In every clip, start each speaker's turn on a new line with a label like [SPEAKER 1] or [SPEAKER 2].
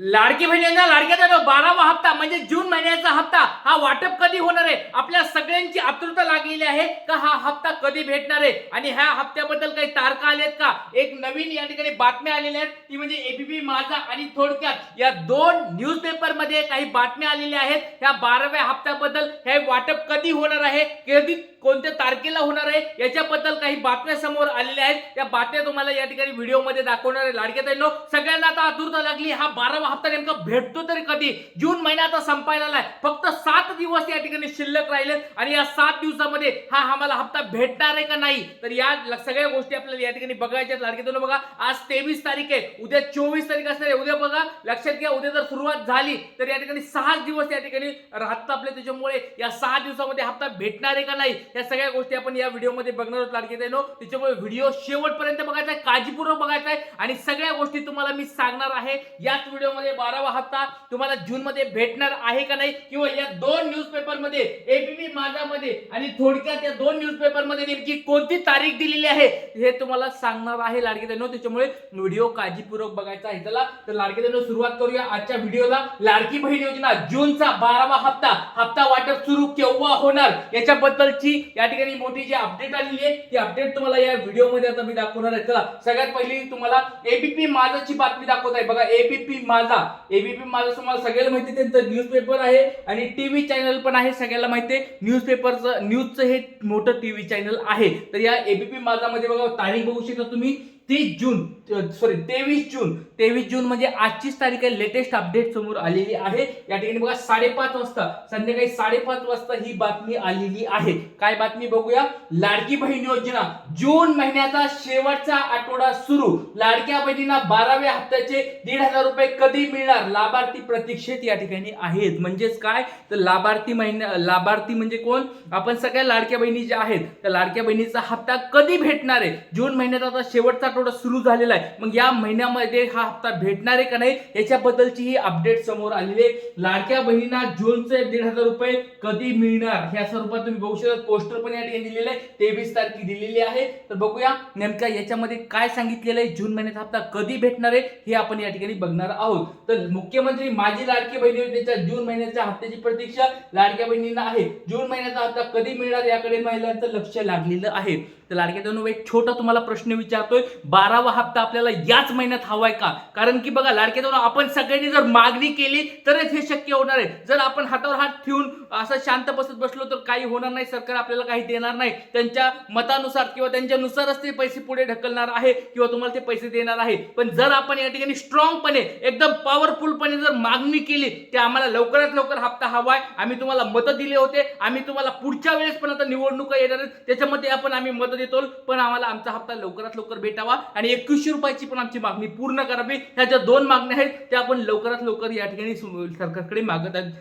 [SPEAKER 1] लाडकी बहिणींना लाडक्याचा बारावा हप्ता म्हणजे जून महिन्याचा हप्ता हा वाटप कधी होणार आहे? आपल्या सगळ्यांची आतुरता लागलेली आहे का हा हप्ता कधी भेटणार आहे? आणि ह्या हप्त्याबद्दल काही तारखा आल्यात का? एक नवीन या ठिकाणी बातम्या आलेल्या आहेत. ती म्हणजे एबीपी माझा आणि थोडक्यात या दोन न्यूजपेपरमध्ये काही बातम्या आलेल्या आहेत. ह्या बाराव्या हप्त्याबद्दल हे वाटप कधी होणार आहे? कधी कोणत्या तारखेला होणार आहे याच्याबद्दल काही बातम्या समोर आलेल्या आहेत. त्या बातम्या तुम्हाला या ठिकाणी व्हिडिओमध्ये दाखवणार आहे. लाडक्या सगळ्यांना आता आतुरता लागली. हा बारावा हप्ता नेमका भेटतो तरी कधी? जून महिना आता संपायला आलाय. फक्त सात दिवस या ठिकाणी शिल्लक राहिले आणि या सात दिवसामध्ये हा आम्हाला हप्ता भेटणार आहे का नाही? तर या सगळ्या गोष्टी आपल्याला या ठिकाणी बघायच्या आहेत. बघा आज तेवीस तारीख आहे. उद्या चोवीस तारीख असणार आहे. उद्या बघा लक्षात घ्या उद्या जर सुरुवात झाली तर या ठिकाणी सहा दिवस या ठिकाणी राहतात आपले. त्याच्यामुळे या सहा दिवसामध्ये हप्ता भेटणार आहे का नाही? या सगळ्या गोष्टी आपण या व्हिडिओमध्ये बघणार आहोत लाडके ताईंनो त्याच्यामुळे व्हिडिओ शेवटपर्यंत बघायचा आहे काळजीपूर्वक बघायचा आहे. आणि सगळ्या गोष्टी तुम्हाला मी सांगणार आहे याच व्हिडिओमध्ये बारावा हप्ता तुम्हाला जून मध्ये भेटणार आहे का नाही किंवा या दोन न्यूज एबीपी माझामध्ये आणि थोडक्यात या दोन न्यूजपेपरमध्ये नेमकी कोणती तारीख दिलेली आहे हे तुम्हाला सांगणार आहे लाडके ताईंनो त्याच्यामुळे व्हिडिओ काळजीपूर्वक बघायचा आहे चला तर लाडके ताईंनो सुरुवात करूया आजच्या व्हिडिओला. लाडकी बहीण योजना जूनचा बारावा हप्ता. हप्ता वाटप सुरू केव्हा होणार याच्याबद्दलची या ठिकाणी मोठी जी अपडेट आलेली आहे ती अपडेट तुम्हाला या व्हिडिओमध्ये आता मी दाखवणार आहे. चला सगळ्यात पहिली तुम्हाला एबीपी माझाची बातमी दाखवत आहे. बघा एबीपी माझा एबीपी माझा तुम्हाला सगळ्याला माहिती त्यांचं न्यूजपेपर आहे आणि टीव्ही चॅनल पण आहे सगळ्याला माहिती आहे. न्यूजपेपरचं न्यूजचं हे मोठं टीव्ही चॅनल आहे. तर या एबीपी माझामध्ये बघा तारीख बघू शकता तुम्ही. तीस जून सॉरी तेवीस जून. तेवीस जून म्हणजे आजचीच तारीख आहे. लेटेस्ट अपडेट समोर आलेली आहे. या ठिकाणी बघा साडेपाच वाजता संध्याकाळी साडेपाच वाजता ही बातमी आलेली आहे. काय बातमी बघूया? लाडकी बहीण योजना. जून महिन्याचा शेवटचा आठवडा सुरू. लाडक्या बहिणींना बाराव्या हप्त्याचे दीड हजार रुपये कधी मिळणार? लाभार्थी प्रतीक्षेत या ठिकाणी आहेत. म्हणजेच काय? तर लाभार्थी महिन्या लाभार्थी म्हणजे कोण? आपण सगळ्या लाडक्या बहिणी ज्या आहेत त्या लाडक्या बहिणीचा हप्ता कधी भेटणार आहे? जून महिन्याचा शेवटचा आठवडा सुरू झालेला आहे. मग या महिन्यामध्ये हा हप्ता भेटणार आहे का नाही याच्याबद्दलची ही अपडेट समोर आलेली आहे. लाडक्या बहिणींना जूनचे दीड हजार रुपये कधी मिळणार? ह्या स्वरूपात तुम्ही बघू शकता. पोस्टर पण या ठिकाणी दिलेलं आहे. तेवीस तारखे दिलेली आहे. तर बघूया नेमका याच्यामध्ये काय सांगितलेलं आहे. जून महिन्याचा हप्ता कधी भेटणार आहे हे आपण या ठिकाणी बघणार आहोत. तर मुख्यमंत्री माझी लाडकी बहिणी योजनेच्या जून महिन्याच्या हप्त्याची प्रतीक्षा लाडक्या बहिणींना आहे. जून महिन्याचा हप्ता कधी मिळणार याकडे महिलांचं लक्ष लागलेलं आहे. तर लाडक्या दोन एक छोटा तुम्हाला प्रश्न विचारतोय. बारावा हप्ता आपल्याला याच महिन्यात हवाय का? कारण की बघा लाडक्या दोन आपण सगळ्यांनी जर मागणी केली तरच हे शक्य होणार आहे. जर आपण हातावर हात ठेवून असं शांत बसत बसलो तर काही होणार नाही. सरकार आपल्याला काही देणार नाही. त्यांच्या मतानुसार किंवा त्यांच्यानुसारच ते पैसे पुढे ढकलणार आहे किंवा तुम्हाला ते पैसे देणार आहे. पण जर आपण या ठिकाणी स्ट्रॉंगपणे एकदम पॉवरफुलपणे जर मागणी केली तर आम्हाला लवकरात लवकर हप्ता हवाय. आम्ही तुम्हाला मतं दिले होते. आम्ही तुम्हाला पुढच्या वेळेस पण आता निवडणुका येणार आहेत. त्याच्यामध्ये आपण आम्ही मतं देतो पण आम्हाला आमचा हप्ता लवकरात लवकर भेटावा आणि एकवीसशे रुपयाची पण आमची मागणी पूर्ण करावी. ह्या ज्या दोन मागण्या आहेत त्या आपण लवकरात लवकर या ठिकाणी सरकारकडे मागत आहेत.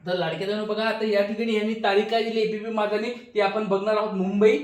[SPEAKER 1] तर लाडक्या जण बघा आता या ठिकाणी यांनी तारीख काय दिली एबीपी माझाने ती आपण बघणार आहोत मुंबई.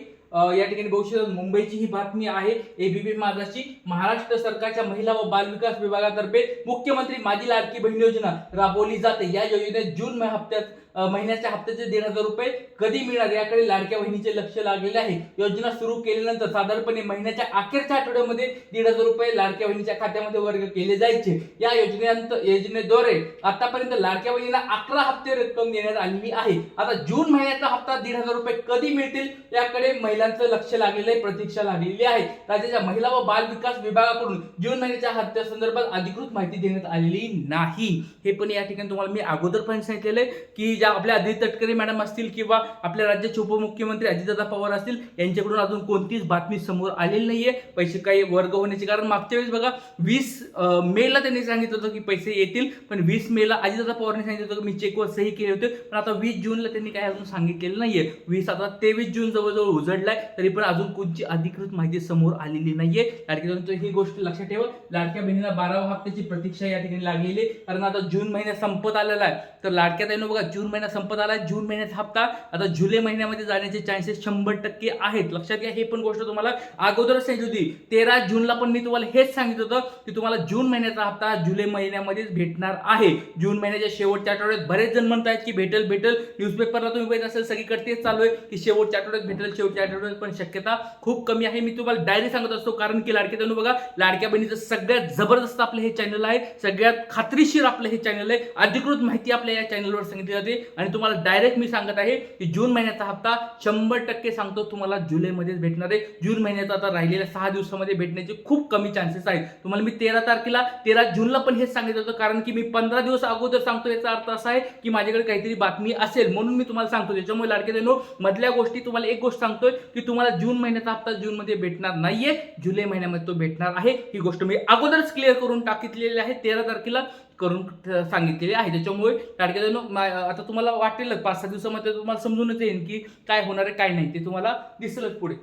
[SPEAKER 1] या ठिकाणी बघू शकता मुंबईची ही बातमी आहे एबीपी माझाची महाराष्ट्र सरकारच्या महिला व बाल विकास विभागातर्फे मुख्यमंत्री माझी लाडकी बहीण योजना राबवली जाते. या योजनेत जून हप्त्यात महिन्याच्या हप्त्याचे दीड हजार रुपये कधी मिळणार याकडे लाडक्या बहिणीचे लक्ष लागलेले आहे. योजना सुरू केल्यानंतर साधारणपणे महिन्याच्या अखेरच्या आठवड्यामध्ये दीड हजार रुपये लाडक्या बहिणीच्या खात्यामध्ये वर्ग केले जायचे. या योजनेअंत योजनेद्वारे आतापर्यंत लाडक्या बहिणीला अकरा हप्ते रक्कम देण्यात आलेली आहे. आता जून महिन्याचा हप्ता दीड हजार रुपये कधी मिळतील याकडे महिलांचं लक्ष लागलेलं आहे प्रतीक्षा लागलेली आहे. राज्याच्या महिला व बाल विकास विभागाकडून जून महिन्याच्या हप्त्या संदर्भात अधिकृत माहिती देण्यात आलेली नाही. हे पण या ठिकाणी तुम्हाला मी अगोदर पण सांगितलेलं आहे की म्हणजे ज्या आपल्या आदित्य तटकरे मॅडम असतील किंवा आपल्या राज्याचे उपमुख्यमंत्री अजितदादा पवार असतील यांच्याकडून अजून कोणतीच बातमी समोर आलेली नाहीये. पैसे काही वर्ग होण्याचे कारण मागच्या वेळेस बघा वीस मेला त्यांनी सांगितलं होतं की पैसे येतील पण वीस मेला अजितदादा पवारांनी सांगितलं होतं की मी चेकवर सही केले होते पण आता वीस जूनला त्यांनी काय अजून सांगितलेलं नाहीये. वीस आता तेवीस जून जवळजवळ उजडलाय तरी पण अजून कोणची अधिकृत माहिती समोर आलेली नाहीये. लाडक्या ही गोष्ट लक्षात ठेवा. लाडक्या बहिणीला बारावा हप्त्याची प्रतीक्षा या ठिकाणी लागलेली आहे. कारण आता जून महिना संपत आलेला आहे. तर लाडक्या बहिणी बघा जून महिना संपत आला जून महिन्याचा हप्ता. आता जुलै महिन्यामध्ये जाण्याचे चान्सेस शंभर टक्के आहेत. लक्षात घ्या हे पण गोष्ट तुम्हाला अगोदरच सांगितली होती. तेरा जूनला पण मी तुम्हाला हेच सांगितलं होतं की तुम्हाला जून महिन्याचा हप्ता जुलै महिन्यामध्येच भेटणार आहे. जून महिन्याच्या शेवटच्या आठवड्यात बरेच जण म्हणतायत की भेटेल भेटेल. न्यूजपेपरला तुम्ही बघित असेल सगळीकडे तेच चालू आहे की शेवटच्या आठवड्यात भेटेल शेवटच्या आठवड्यात पण शक्यता खूप कमी आहे. मी तुम्हाला डायरेक्ट सांगत असतो कारण की लाडक्या बहिणी बघा लाडक्या बहिणीचं सगळ्यात जबरदस्त आपलं हे चॅनल आहे. सगळ्यात खात्रीशीर आपलं हे चॅनल आहे. अधिकृत माहिती आपल्या या चॅनलवर सांगितली जाते. आणि तुम्हाला डायरेक्ट मी सांगत आहे की जून महिन्याचा हप्ता शंभर टक्के सांगतो तुम्हाला जुलैमध्येच भेटणार आहे. जून महिन्याचा आता राहिलेल्या सहा दिवसामध्ये भेटण्याचे खूप कमी चान्सेस आहेत. तुम्हाला मी तेरा तारखेला तेरा जूनला पण हेच सांगितलं होतं कारण की मी पंधरा दिवस अगोदर सांगतो याचा अर्थ असा आहे की माझ्याकडे काहीतरी बातमी असेल म्हणून मी तुम्हाला सांगतो. त्याच्यामुळे लाडके देणो मधल्या गोष्टी तुम्हाला एक गोष्ट सांगतोय की तुम्हाला जून महिन्याचा हप्ता जूनमध्ये भेटणार नाहीये. जुलै महिन्यामध्ये तो भेटणार आहे. ही गोष्ट मी अगोदरच क्लिअर करून टाकितलेली आहे. तेरा तारखेला करून सांगितलेली आहे. त्याच्यामुळे लाडके आता तुम्हाला वाटेलच पाच सहा दिवसामध्ये तुम्हाला समजूनच येईल की काय होणार आहे काय नाही ते तुम्हाला दिसेलच पुढे.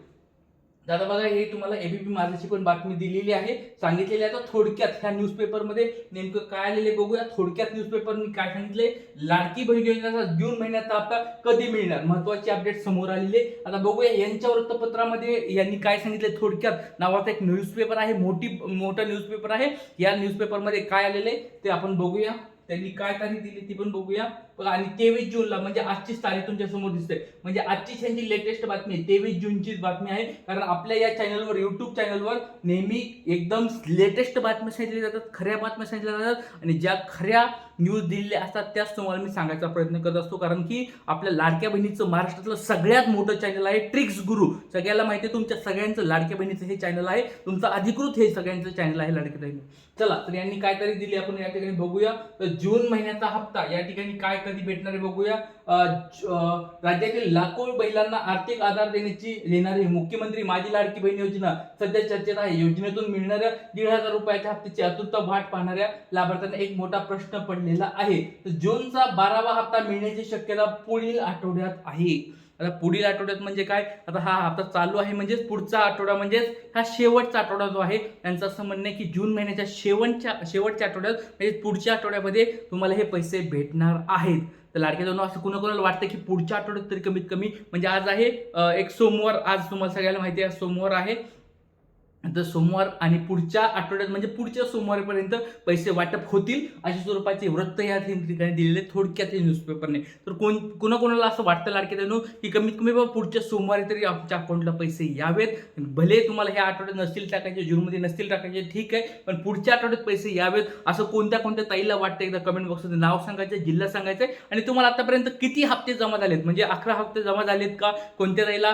[SPEAKER 1] दादा बघा हे तुम्हाला एबीपी माझ्याची पण बातमी दिलेली आहे. सांगितलेली आहे आता थोडक्यात ह्या न्यूजपेपरमध्ये नेमकं काय आलेले बघूया. थोडक्यात न्यूजपेपरनी काय सांगितले लाडकी बहीण योजनेचा जून महिन्याचा हप्ता कधी मिळणार? महत्वाची अपडेट समोर आलेले आता बघूया यांच्या वृत्तपत्रामध्ये यांनी काय सांगितले थोडक्यात? नावाचा एक न्यूजपेपर आहे मोठी मोठा न्यूजपेपर आहे. या न्यूजपेपरमध्ये काय आलेले ते आपण बघूया. त्यांनी काय तारीख दिली ती पण बघूया. आणि तेवीस जूनला म्हणजे आजचीच तारीख तुमच्यासमोर दिसते. म्हणजे आजची त्यांची लेटेस्ट बातमी आहे. तेवीस जूनचीच बातमी आहे. कारण आपल्या या चॅनलवर युट्यूब चॅनलवर नेहमी एकदम लेटेस्ट बातम्या सांगितल्या जातात खऱ्या बातम्या सांगितल्या जातात. आणि ज्या खऱ्या न्यूज दिलेल्या असतात त्याच तुम्हाला मी सांगायचा प्रयत्न करत असतो. कारण की आपल्या लाडक्या बहिणीचं महाराष्ट्रातलं सगळ्यात मोठं चॅनल आहे ट्रिक्स गुरु सगळ्याला माहिती आहे तुमच्या सगळ्यांचं लाडक्या बहिणीचं हे चॅनल आहे. तुमचं अधिकृत हे सगळ्यांचं चॅनल आहे लाडक्या बहिणी. चला तर यांनी काय तारीख दिली आपण या ठिकाणी बघूया. तर जून महिन्याचा हप्ता या ठिकाणी काय कधी भेटणार आहे बघूया. राज्यातील लाखो महिलांना आर्थिक आधार देण्याची देणारी मुख्यमंत्री माझी लाडकी बहीण योजना सध्या चर्चेत आहे. योजनेतून मिळणाऱ्या दीड हजार रुपयाच्या हप्त्याची अतुरता वाट पाहणाऱ्या लाभार्थ्यांना एक मोठा प्रश्न पडलेला आहे. तर जूनचा बारावा हप्ता मिळण्याची शक्यता पुढील आठवड्यात आहे. आता पुढील आठवड्यात म्हणजे काय? आता हा हप्ता चालू आहे म्हणजेच पुढचा आठवडा म्हणजेच हा शेवटचा आठवडा जो आहे त्यांचं असं म्हणणं आहे की जून महिन्याच्या शेवटच्या शेवटच्या आठवड्यात म्हणजे पुढच्या आठवड्यामध्ये तुम्हाला हे पैसे भेटणार आहेत. तर लाडक्या दोन असं कुणाकुणाला वाटतं की पुढच्या आठवड्यात तरी कमीत कमी म्हणजे आज आहे एक सोमवार. आज तुम्हाला सगळ्याला माहिती आहे सोमवार आहे. तर सोमवार आणि पुढच्या आठवड्यात म्हणजे पुढच्या सोमवारपर्यंत पैसे वाटप होतील अशा स्वरूपाचे वृत्त या ठिकाणी दिलेले थोडक्यात न्यूजपेपरने तर कोण कोणाकोणाला असं वाटतं लाडके की कमीत कमी बाबा पुढच्या सोमवारी तरी आमच्या अकाउंटला पैसे यावेत. भले तुम्हाला ह्या आठवड्यात नसतील टाकायचे जूनमध्ये नसतील टाकायचे ठीक आहे पण पुढच्या आठवड्यात पैसे यावेत असं कोणत्या कोणत्या ताईला वाटतं एकदा कमेंट बॉक्समध्ये नाव सांगायचं जिल्हा सांगायचं आणि तुम्हाला आतापर्यंत किती हप्ते जमा झालेत? म्हणजे अकरा हप्ते जमा झालेत का? कोणत्या ताईला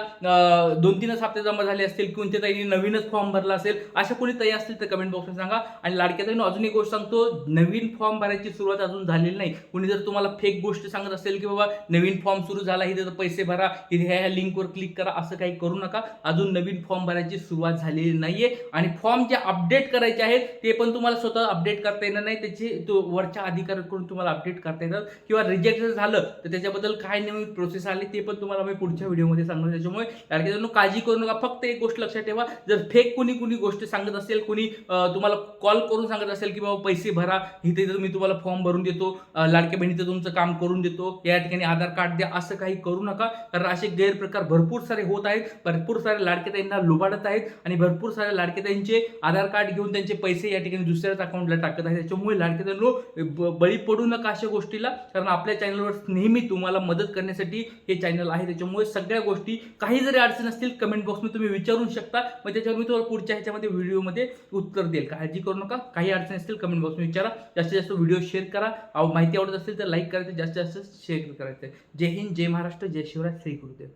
[SPEAKER 1] दोन तीनच हप्ते जमा झाले असतील कोणत्या ताईने नवीनच फॉर्म भरला असेल अशा कोणी तयार असतील तर कमेंट बॉक्समध्ये सांगा. आणि लाडक्या अजून एक गोष्ट सांगतो नवीन फॉर्म भरायची सुरुवात अजून झालेली नाही. कोणी जर तुम्हाला फेक गोष्ट सांगत असेल की बाबा नवीन फॉर्म सुरू झाला इथे पैसे भरा इथे ह्या ह्या लिंकवर क्लिक करा असं काही करू नका. अजून नवीन फॉर्म भरायची सुरुवात झालेली नाहीये. आणि फॉर्म जे अपडेट करायचे आहेत ते पण तुम्हाला स्वतः अपडेट करता येणार नाही. त्याची तो वरच्या अधिकाऱ्याकडून तुम्हाला अपडेट करता येतात. किंवा रिजेक्ट जर झालं तर त्याच्याबद्दल काय नवीन प्रोसेस आली ते पण तुम्हाला मी पुढच्या व्हिडिओमध्ये सांगणार त्याच्यामुळे लाडक्या काळजी करू नका. फक्त एक गोष्ट लक्षात ठेवा. जर फेक कुणी कुणी गोष्ट सांगत असेल कुणी तुम्हाला कॉल करून सांगत असेल की बाबा पैसे भरा इथे तर मी तुम्हाला फॉर्म भरून देतो लाडक्या बहिणीचं तुमचं काम करून देतो या ठिकाणी आधार कार्ड द्या असं काही करू नका. कारण असे गैरप्रकार भरपूर सारे होत आहेत भरपूर सारे लाडकेताईंना लुबाडत आहेत आणि भरपूर सारे लाडकेताईंचे आधार कार्ड घेऊन त्यांचे पैसे या ठिकाणी दुसऱ्याच अकाउंटला टाकत आहेत. त्याच्यामुळे लाडकेताई बळी पडू नका अशा गोष्टीला. कारण आपल्या चॅनलवर नेहमी तुम्हाला मदत करण्यासाठी हे चॅनल आहे. त्याच्यामुळे सगळ्या गोष्टी काही जरी अडचण असतील कमेंट बॉक्समध्ये तुम्ही विचारू शकता. मग त्याच्यावर मी तुम्हाला पुढच्या ह्याच्यामध्ये व्हिडिओमध्ये उत्तर देईल. काळजी करू नका. काही अडचण असतील कमेंट बॉक्समध्ये विचारा. जास्तीत जास्त व्हिडिओ शेअर करा. माहिती आवडत असेल तर लाईक करायचं. जास्तीत जास्त शेअर करायचं. जय हिंद जय महाराष्ट्र जय शिवराज श्री गुरुदेव.